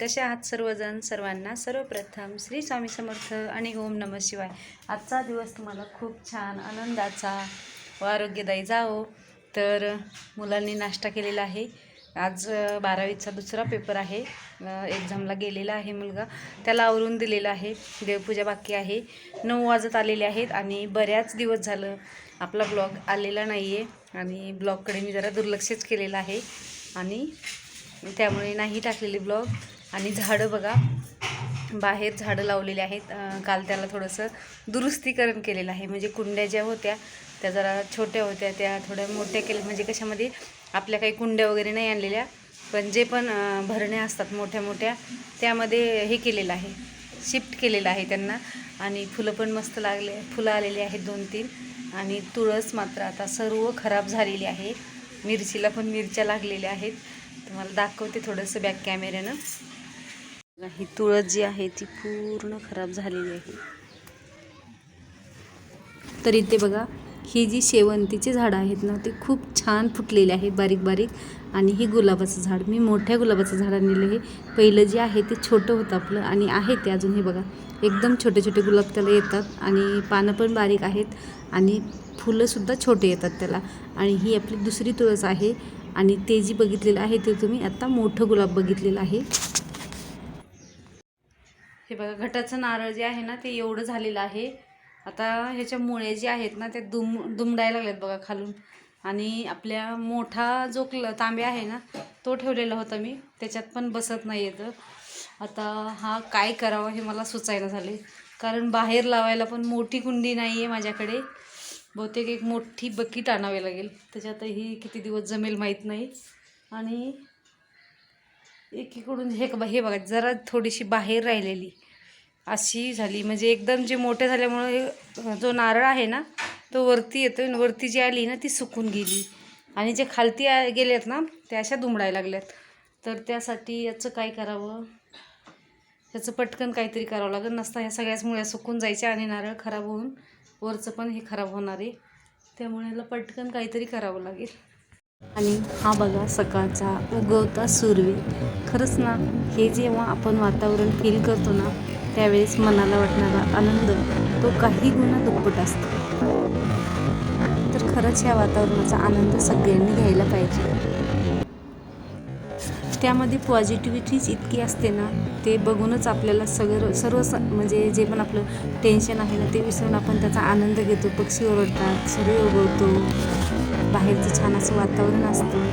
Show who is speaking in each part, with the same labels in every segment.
Speaker 1: कसे आहात सर्वजण? सर्वांना सर्वप्रथम श्री स्वामी समर्थ आणि ओम नम शिवाय. आजचा दिवस तुम्हाला खूप छान आनंदाचा व आरोग्यदायी जावो. तर मुलांनी नाश्ता केलेला आहे. आज बारावीचा दुसरा पेपर आहे. एक्झामला गेलेला आहे मुलगा. त्याला आवरून दिलेलं आहे. देवपूजा बाकी आहे. नऊ वाजत आलेले आहेत आणि बऱ्याच दिवस झालं आपला ब्लॉग आलेला नाही आहे आणि ब्लॉगकडे मी जरा दुर्लक्षच केलेलं आहे. आणि त्यामुळे नाही टाकलेले ब्लॉग. आणि झाडं बघा. बाहेर झाडं लावलेली आहेत. काल त्याला थोडंसं दुरुस्तीकरण केलेलं आहे. म्हणजे कुंड्या ज्या होत्या त्या जरा छोट्या होत्या. त्या थोड्या मोठ्या केल्या. म्हणजे कशामध्ये? आपल्या काही कुंड्या वगैरे नाही आणलेल्या पण जे पण भरण्या असतात मोठ्या मोठ्या त्यामध्ये हे केलेलं आहे. शिफ्ट केलेलं आहे त्यांना. आणि फुलं पण मस्त लागले फुलं आलेली आहेत दोन तीन. आणि तुळस मात्र आता सर्व खराब झालेली आहे. मिरचीला पण मिरच्या लागलेल्या आहेत. तुम्हाला दाखवते थोडंसं बॅक कॅमेऱ्यानं ही तुळस जी आहे ती पूर्ण खराब झालेली आहे. तर इथे बघा ही जी शेवंतीची झाडं आहेत ना ते खूप छान फुटलेली आहे बारीक बारीक. आणि ही गुलाबाचं झाड मी मोठ्या गुलाबाचं झाड आणलेलं हे पहिलं जे आहे ते छोटं होतं आपलं आणि आहे ते अजून हे बघा. एकदम छोटे छोटे गुलाब त्याला येतात आणि पानं पण बारीक आहेत आणि फुलंसुद्धा छोटे येतात त्याला. आणि ही आपली दुसरी तुळस आहे आणि ते जी बघितलेलं आहे ते तुम्ही आत्ता मोठं गुलाब बघितलेलं आहे. हे बघा घटाचं नारळ जे आहे ना ते एवढं झालेलं आहे. आता ह्याच्या मुळे जे आहेत ना ते दुम दुमडायला लागलेत बघा खालून. आणि आपल्या मोठा जो क्ल तांब्या आहे ना तो ठेवलेला होता मी. त्याच्यात पण बसत नाही येतं. आता हा काय करावं हे मला सुचायला झाले कारण बाहेर लावायला पण मोठी कुंडी नाही आहे माझ्याकडे. बहुतेक एक मोठी बकीट आणावी लागेल. त्याच्यातही किती दिवस जमेल माहीत नाही. आणि एकीकडून हे क- हे बघा जरा थोडीशी बाहेर राहिलेली. अशी झाली. म्हणजे एकदम जे मोठे झाल्यामुळं जो नारळ आहे ना तो वरती येतो आणि वरती जी आली ना ती सुकून गेली. आणि जे खालती आ- गेलेत ना त्या अशा दुमडायला लागल्यात. तर त्यासाठी याचं काय करावं? ह्याचं पटकन काहीतरी करावं लागेल. नसता ह्या सगळ्याच मुळ्या सुकून जायच्या आणि नारळ खराब होऊन वरचं पण हे खराब होणार आहे. त्यामुळे ह्याला पटकन काहीतरी करावं लागेल. आणि हा बघा सकाळचा उगवता सूर्य खरंच ना हे जेव्हा आपण वातावरण फील करतो ना त्यावेळेस मनाला वाटणारा आनंद तो काही गुणा दुप्पट असतो. तर खरंच या वातावरणाचा आनंद सगळ्यांनी घ्यायला पाहिजे. त्यामध्ये पॉझिटिव्हिटीच इतकी असते ना ते बघूनच आपल्याला सगळं सर्व स- म्हणजे जे पण आपलं टेन्शन आहे ना ते विसरून आपण त्याचा आनंद घेतो. पक्षी ओरडतात सूर्य उगवतो बाहेरचं छान असं वातावरण असतं.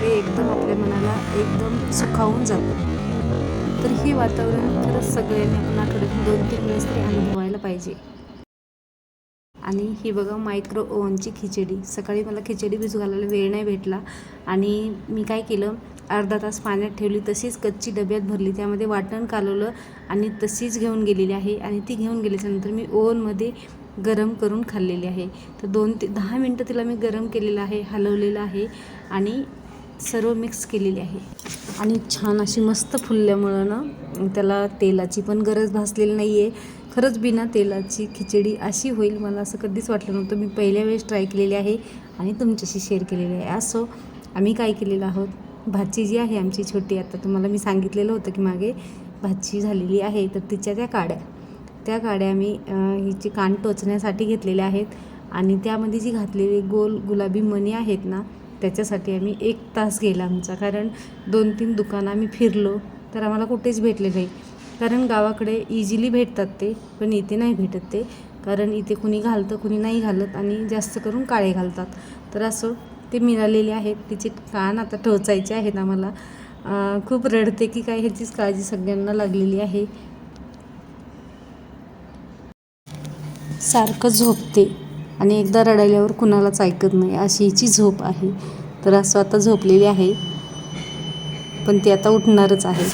Speaker 1: ते एकदम आपल्या मनाला एकदम सुखावून जातं. तर हे वातावरण खरंच सगळ्यांनी आपण आठवड्यातून दोन तीन वेळेस तरी अनुभवायला पाहिजे. आणि ही बघा मायक्रो ओव्हनची खिचडी. सकाळी मला खिचडी भिजू घालायला वेळ नाही भेटला. आणि मी काय केलं अर्धा तास पाण्यात ठेवली तशीच कच्ची डब्यात भरली. त्यामध्ये वाटण कालवलं आणि तशीच घेऊन गेलेली आहे. आणि ती घेऊन गेल्याच्यानंतर मी ओव्हनमध्ये गरम करून खाल्लेली आहे. तर दोन ते दहा मिनटं तिला मी गरम केलेलं आहे हलवलेलं आहे. आणि सर्व मिक्स केलेली आहे. आणि छान अशी मस्त फुलल्यामुळं ना त्याला तेलाची पण गरज भासलेली नाही आहे खरंच बिना तेलाची खिचडी अशी होईल मला असं कधीच वाटलं नव्हतं. मी पहिल्या वेळेस ट्राय केलेली आहे आणि तुमच्याशी शेअर केलेली आहे. असो आम्ही काय केलेलं आहोत? भाची जी आहे आमची छोटी आता तुम्हाला मी सांगितलेलं होतं की मागे भाची झालेली आहे तर तिच्या त्या काड्या. त्या काड्या मी हिची कान टोचण्यासाठी घेतलेल्या आहेत. आणि त्यामध्ये जी घातलेली गोल गुलाबी मणी आहेत ना त्याच्यासाठी आम्ही एक तास गेला आमचा. कारण दोन तीन दुकानं आम्ही फिरलो तर आम्हाला कुठेच भेटले नाही. कारण गावाकडे इझिली भेटतात ते पण इथे नाही भेटत ते. कारण इथे कुणी घालतं कुणी नाही घालत आणि जास्त करून काळे घालतात. तर असं ते मिळालेले आहेत. तिचे कान आता टोचायचे आहेत आम्हाला. खूप रडते की काय ह्याचीच काळजी सगळ्यांना लागलेली आहे. सारखं झोपते. आणि एकदा रडायल्यावर कुणालाच ऐकत नाही. अशी हिची झोप आहे. तर असं आता झोपलेली आहे. पण ती आता उठणारच आहे.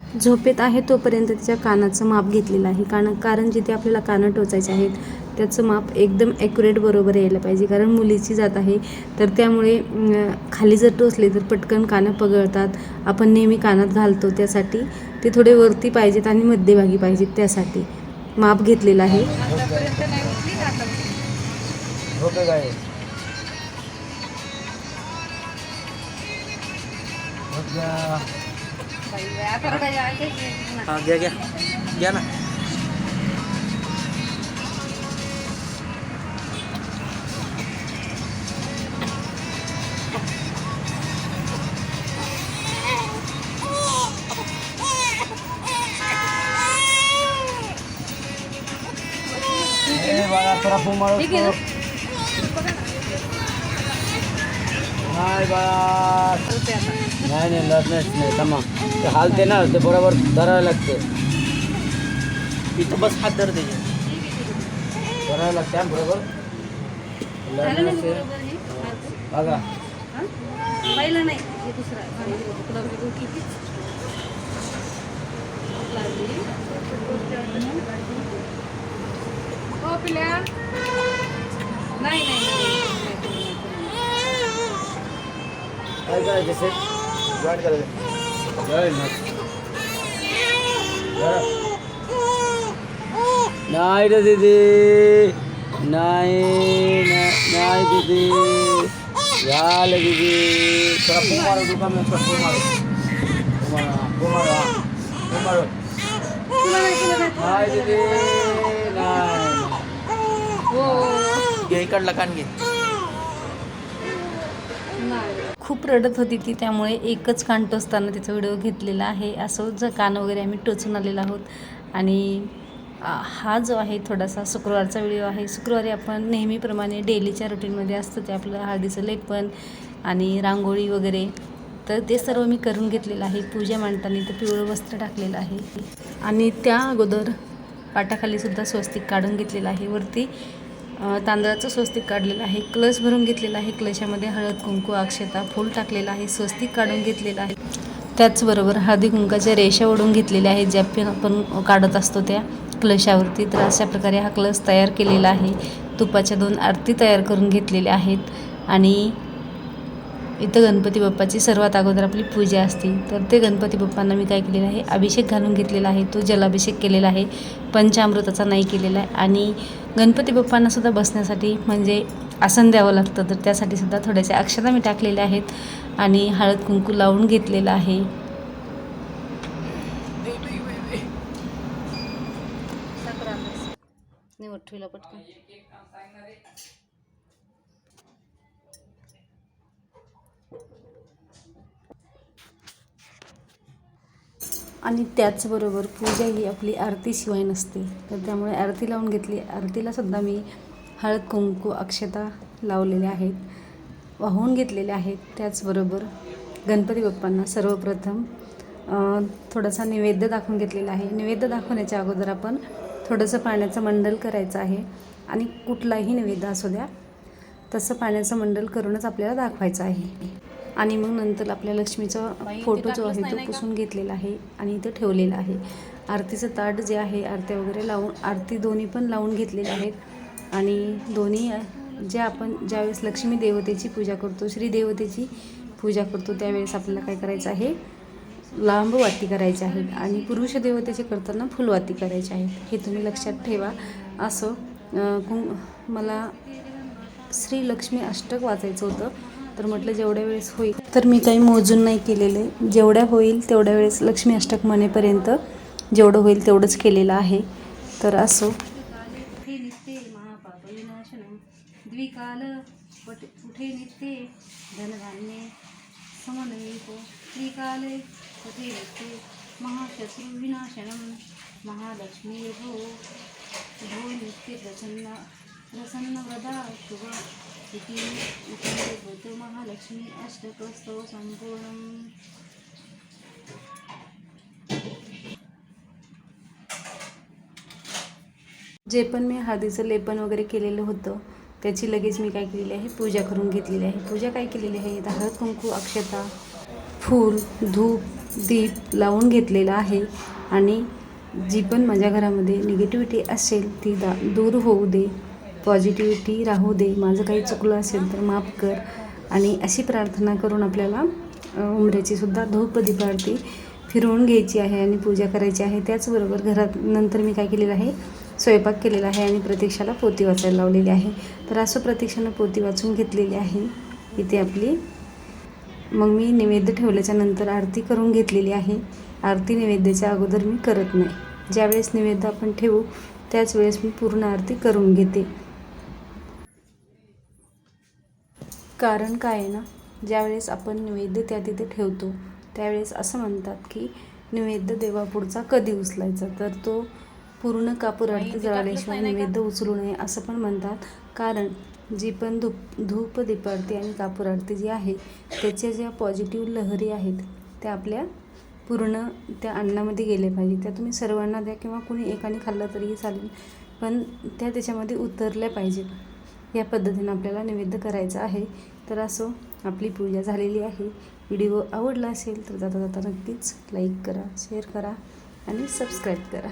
Speaker 1: झोपेत आहे तोपर्यंत तिच्या कानाचं माप घेतलेलं आहे. कान कारण जिथे आपल्याला कानं टोचायचे आहेत त्याचं माप एकदम ॲक्युरेट बरोबर यायला पाहिजे. कारण मुलीची जात आहे. तर त्यामुळे खाली जर टोचले तर पटकन कानं पगळतात. आपण नेहमी कानात घालतो त्यासाठी. ते थोडे वरती पाहिजेत आणि मध्यभागी पाहिजेत त्यासाठी. माप घेतलेलं आहे.
Speaker 2: हा घ्या घ्या. घ्या ना. ए बाळा थोडा फुमाळ
Speaker 1: ठीक आहे ना?
Speaker 2: नाही बाळा नाही नाही लढणंच नाही थांबा ते हालते ना ते बरोबर धरायला लागते। इथं बस हात धर त्याचे धरायला लागते हा, बरोबर।
Speaker 1: झालं ना
Speaker 2: लढणं
Speaker 1: गं
Speaker 2: ते-
Speaker 1: बरोबर हे?
Speaker 2: बघा
Speaker 1: हा? पहिलं नाही हे दुसरं हा, हे बघ, तुला बघू किती लागली. हो पिल्या नाही नाही नाही, नाही
Speaker 2: काय करायचं सेट जॉईन करायचं जॉईन नाही रे दीदी नाही ना- नाही दीदी झालं दीदी थोडा फुमारो दुका मी थोडा फुमारो फुमारो फुमारो फुमारो
Speaker 1: तुला नाही केलं नाही, तुला
Speaker 2: नाही
Speaker 1: नाही
Speaker 2: दीदी
Speaker 1: केलं.
Speaker 2: नाही
Speaker 1: हो
Speaker 2: घे इकडला कान घे.
Speaker 1: खूप रडत होती ती त्यामुळे एकच कान टोचताना तिचा व्हिडिओ घेतलेला आहे. असं जर कान वगैरे आम्ही टोचून आलेलो आहोत. आणि हा जो आहे थोडासा शुक्रवारचा व्हिडिओ आहे. शुक्रवारी आपण नेहमीप्रमाणे डेलीच्या रुटीनमध्ये असतं ते आपलं हळदीचं लेपन आणि रांगोळी वगैरे. तर ते सर्व मी करून घेतलेलं आहे. पूजा मांडताना तर पिवळं वस्त्र टाकलेलं आहे. आणि त्या अगोदर पाटाखालीसुद्धा स्वस्तिक काढून घेतलेलं आहे. वरती तांदळाचं स्वस्तिक काढलेलं आहे. कलश भरून घेतलेला आहे. कलशामध्ये हळद कुंकू अक्षता फूल टाकलेलं आहे. स्वस्तिक काढून घेतलेलं आहे. त्याचबरोबर हळदी कुंकाच्या रेषा ओढून घेतलेल्या आहेत. ज्या पण आपण काढत असतो त्या कलशावरती तर अशा प्रकारे हा कलश तयार केलेला आहे. तुपाच्या दोन आरती तयार करून घेतलेल्या आहेत. आणि इथं गणपती बाप्पाची सर्वात अगोदर आपली पूजा असते. तर ते गणपती बाप्पांना मी काय केलेलं आहे? अभिषेक घालून घेतलेला आहे. तो जलाभिषेक केलेला आहे. पंचामृताचा नाही केलेला आहे. आणि गणपती बाप्पांना सुद्धा बसण्यासाठी म्हणजे आसन द्यावं लागतं तर त्यासाठी सुद्धा थोड्याशा अक्षता मी टाकलेल्या आहेत आणि हळद कुंकू लावून घेतलेलं आहे. पटकन. आणि त्याचबरोबर पूजा ही आपली आरतीशिवाय नसते. तर त्यामुळे आरती लावून घेतली. आरतीला सुद्धा मी हळद कुंकू अक्षता लावलेल्या आहेत. वाहून घेतलेल्या आहेत. त्याचबरोबर गणपती बाप्पांना सर्वप्रथम थोडासा नैवेद्य दाखवून घेतलेला आहे. नैवेद्य दाखवण्याच्या अगोदर आपण थोडंसं पाण्याचं मंडल करायचं आहे. आणि कुठलाही नैवेद्य असू द्या तसं पाण्याचं मंडल करूनच आपल्याला दाखवायचं आहे. आणि मग नंतर आपल्या लक्ष्मीचा फोटो जो आहे तो पुसून घेतलेला आहे आणि इथं ठेवलेला आहे. आरतीचं ताट जे आहे आरत्या वगैरे लावून आरती दोन्ही पण लावून घेतलेले आहेत. आणि दोन्ही जे आपण ज्यावेळेस लक्ष्मी देवतेची पूजा करतो श्री देवतेची पूजा करतो त्यावेळेस आपल्याला काय करायचं आहे? लांब वाती करायची आहे आणि पुरुष देवतेचे करताना फुलवाती करायची आहे. हे तुम्ही लक्षात ठेवा. असं कुं मला श्री लक्ष्मी अष्टक वाचायचं होतं. तर म्हटलं जेवढ्या वेळेस होईल. तर मी काही मोजून नाही केलेलं. जेवढ्या होईल तेवढ्या वेळेस लक्ष्मी अष्टक म्हणेपर्यंत जेवढं होईल तेवढंच केलेलं आहे. तर असो. कुठे निघते महापाप विनाशनम द्विकाल पट कुठे निघते धनधान्य समन्वयको. त्रिकाले कुठे निघते महाशत्रू विनाशनम महालक्ष्मी भो भो नित्य प्रसन्न प्रसन्नवदा शुभ इति महालक्ष्मी अष्टकस्तव सम्पूर्णम् जे पण मी हळदीचं लेपन वगैरे केलेलं होतं त्याची लगेच मी काय केलेली आहे? पूजा करून घेतलेली आहे. पूजा काय केलेली आहे? हळद कुंकू अक्षता फूल धूप दीप लावून घेतलेला आहे. आणि जी पण माझ्या घरामध्ये निगेटिव्हिटी असेल ती दा दूर होऊ दे. पॉझिटिव्हिटी राहू दे माझं काही चुकलं असेल तर माफ कर. आणि अशी प्रार्थना करून आपल्याला अ, सुद्धा धूप दीपारती फिरवून घ्यायची आहे आणि पूजा करायची आहे. त्याचबरोबर घरात नंतर मी काय केलेलं आहे स्वयंपाक केलेला आहे आणि प्रतीक्षाला पोती वाचायला लावलेली आहे. तर असं प्रतीक्षानं पोती वाचून घेतलेली आहे. इथे आपली मग मी नैवेद्य ठेवल्याच्या नंतर आरती करून घेतलेली आहे. आरती नैवेद्याच्या अगोदर मी करत नाही. ज्यावेळेस नैवेद्य आपण ठेवू त्याच वेळेस मी पूर्ण आरती करून घेते. कारण काय आहे ना ज्यावेळेस आपण नैवेद्य त्या तिथे ठेवतो त्यावेळेस असं म्हणतात की नैवेद्य देवापुढचा कधी उचलायचा? तर तो पूर्ण कापूर आरती जळाल्याशिवाय नैवेद्य उचलू नये असं पण म्हणतात. कारण जी पण धूप धूप दीपारती आणि कापूर आरती जी आहे त्याच्या ज्या पॉझिटिव्ह लहरी आहेत त्या आपल्या पूर्ण त्या अन्नामध्ये गेले पाहिजे. त्या तुम्ही सर्वांना द्या किंवा कुणी एकाने खाल्लं तरीही चालेल पण त्या त्याच्यामध्ये उतरल्या पाहिजेत. या पद्धतीनं आपल्याला नैवेद्य करायचं आहे. तर असो आपली पूजा झालेली आहे. व्हिडिओ आवडला असेल तर जाता जाता नक्कीच लाईक करा शेअर करा आणि सबस्क्राईब करा.